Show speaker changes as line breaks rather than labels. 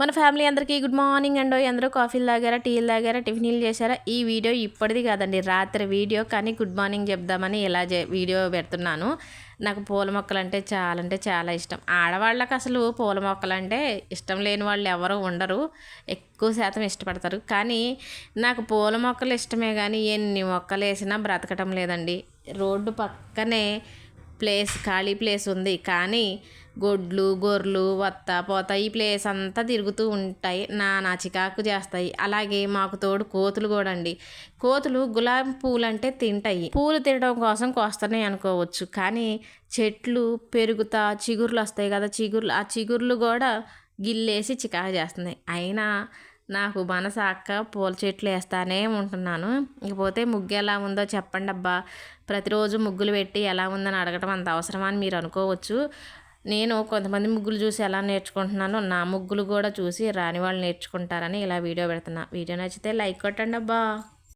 మన ఫ్యామిలీ అందరికీ good morning and. అందరూ కాఫీలు తాగారా టీలు తాగారా టిఫిన్లు చేశారా? ఈ వీడియో ఇప్పటిది కాదండి రాత్రి వీడియో. కానీ గుడ్ మార్నింగ్ చెప్దామని ఇలా వీడియో పెడుతున్నాను. నాకు పూల మొక్కలు అంటే చాలా అంటే చాలా ఇష్టం. ఆడవాళ్ళకి అసలు పూల మొక్కలు అంటే ఇష్టం లేని వాళ్ళు ఎవరు ఉండరు. ఎక్కువ శాతం ఇష్టపడతారు. కానీ నాకు పూల మొక్కలు ఇష్టమే కానీ ఎన్ని మొక్కలు వేసినా బ్రతకటం లేదండి. రోడ్డు పక్కనే ప్లేస్ ఖాళీ ప్లేస్ ఉంది. కానీ గొడ్లు గొర్రెలు వత్త పోత ఈ ప్లేస్ అంతా తిరుగుతూ ఉంటాయి. నా నా చికాకు చేస్తాయి. అలాగే మాకు తోడు కోతులు కూడా అండి. కోతులు గులాబీ పూలు అంటే తింటాయి. పూలు తినడం కోసం కోస్తున్నాయి అనుకోవచ్చు. కానీ చెట్లు పెరుగుతా చిగుర్లు వస్తాయి కదా చిగుర్లు ఆ చిగుర్లు కూడా గిల్లేసి చికాకు చేస్తున్నాయి. అయినా నాకు మనసాక్క పూల చెట్లు వేస్తానే ఉంటున్నాను. ఇకపోతే ముగ్గు ఎలా ఉందో చెప్పండి అబ్బా. ప్రతిరోజు ముగ్గులు పెట్టి ఎలా ఉందని అడగటం అంత అవసరమా అని మీరు అనుకోవచ్చు. నేను కొంతమంది ముగ్గులు చూసి ఎలా నేర్చుకుంటున్నానో నా ముగ్గులు కూడా చూసి రాని వాళ్ళు నేర్చుకుంటారని ఇలా వీడియో పెడుతున్నా. వీడియో నచ్చితే లైక్ కొట్టండి అబ్బా.